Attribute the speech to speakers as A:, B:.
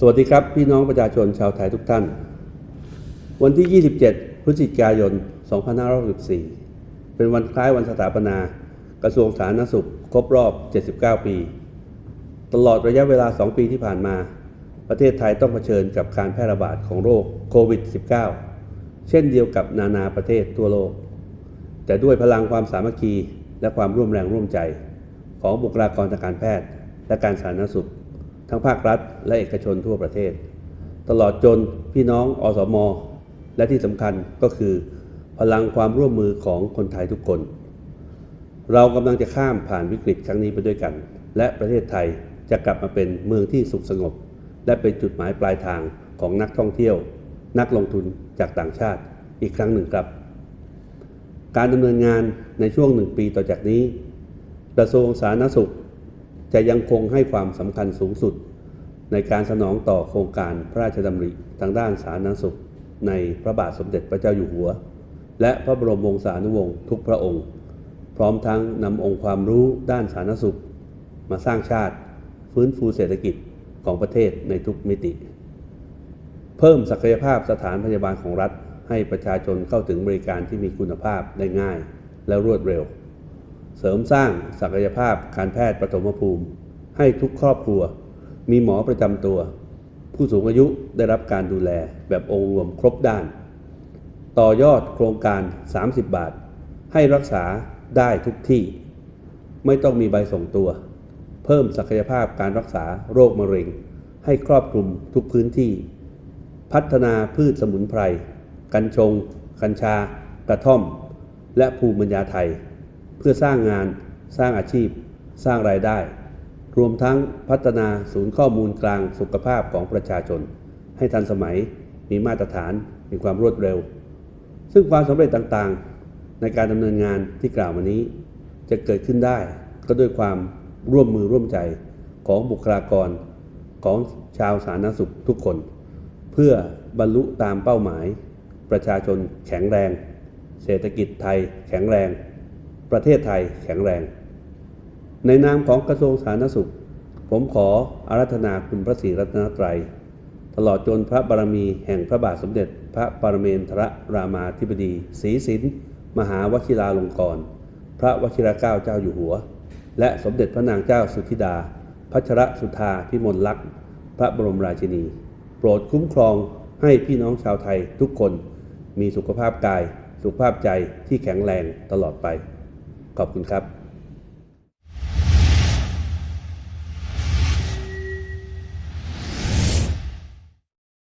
A: สวัสดีครับ พี่น้องประชาชนชาวไทยทุกท่าน วันที่ 27 พฤศจิกายน 2564 เป็นวันคล้ายวันสถาปนา กระทรวงสาธารณสุข ครบรอบ 79 ปี ตลอดระยะเวลา 2 ปีที่ผ่านมา ประเทศไทยต้องเผชิญกับการแพร่ระบาดของโรคโควิด -19 เช่นเดียวกับนานาประเทศทั่วโลก แต่ด้วยพลังความสามัคคีและความร่วมแรงร่วมใจ ของบุคลากรทางการแพทย์ และการสาธารณสุข ทั้งภาครัฐ และเอกชนทั่วประเทศ ตลอดจนพี่น้องอสม และที่สำคัญก็คือ พลังความร่วมมือของคนไทยทุกคน เรากำลังจะข้ามผ่านวิกฤตครั้งนี้ไปด้วยกัน และประเทศไทยจะกลับมาเป็นเมืองที่สุขสงบ และเป็นจุดหมายปลายทางของนักท่องเที่ยว นักลงทุนจากต่างชาติอีกครั้งหนึ่งครับ การดำเนินงานในช่วงหนึ่งปีต่อจากนี้ กระทรวงสาธารณสุข จะยังคงให้ความสำคัญสูงสุด ในการสนองต่อโครงการพระราชดำริทางด้านสาธารณสุข ในพระบาทสมเด็จพระเจ้าอยู่หัว และพระบรมวงศานุวงศ์ทุกพระองค์ พร้อมทั้งนำองค์ความรู้ด้านสาธารณสุข มาสร้างชาติ ฟื้นฟูเศรษฐกิจของประเทศในทุกมิติ เพิ่มศักยภาพสถานพยาบาลของรัฐ ให้ประชาชนเข้าถึงบริการที่มีคุณภาพได้ง่ายและรวดเร็ว เสริมสร้างศักยภาพการแพทย์ปฐมภูมิ ให้ทุกครอบครัว มีหมอประจำตัว ผู้สูงอายุได้รับการดูแลแบบองค์รวมครบด้าน ต่อยอดโครงการ 30 บาท ให้รักษาได้ทุกที่ ไม่ต้องมีใบส่งตัว เพิ่มศักยภาพการรักษาโรคมะเร็ง ให้ครอบคลุมทุกพื้นที่ พัฒนาพืชสมุนไพร กัญชง กัญชากระท่อม และภูมิปัญญาไทย เพื่อสร้างงาน สร้างอาชีพ สร้างรายได้ รวมทั้งพัฒนาศูนย์ข้อมูลกลางสุขภาพของประชาชน ให้ทันสมัยมีมาตรฐานมีความรวดเร็ว ซึ่งความสำเร็จต่างๆ ในการดำเนินงานที่กล่าวมานี้ จะเกิดขึ้นได้ก็ด้วยความร่วมมือร่วมใจของบุคลากรของชาวสาธารณสุขทุกคน เพื่อบรรลุตามเป้าหมาย ประชาชนแข็งแรง เศรษฐกิจไทยแข็งแรง ประเทศไทยแข็งแรง ในนามของกระทรวงสาธารณสุข ผมขออารัธนาคุณพระศรีรัตนตรัย ตลอดจนพระบารมีแห่งพระบาทสมเด็จ พระปรเมนทรรามาธิบดีศรีสินมหาวชิราลงกรณ์พระวชิรเกล้าเจ้าอยู่หัว และสมเด็จพระนางเจ้าสุธิดา พัชรสุธาพิมลลักษณ์ พระบรมราชินี โปรดคุ้มครองให้พี่น้องชาวไทยทุกคนมีสุขภาพกาย สุขภาพใจที่แข็งแรงตลอดไป ขอบคุณครับ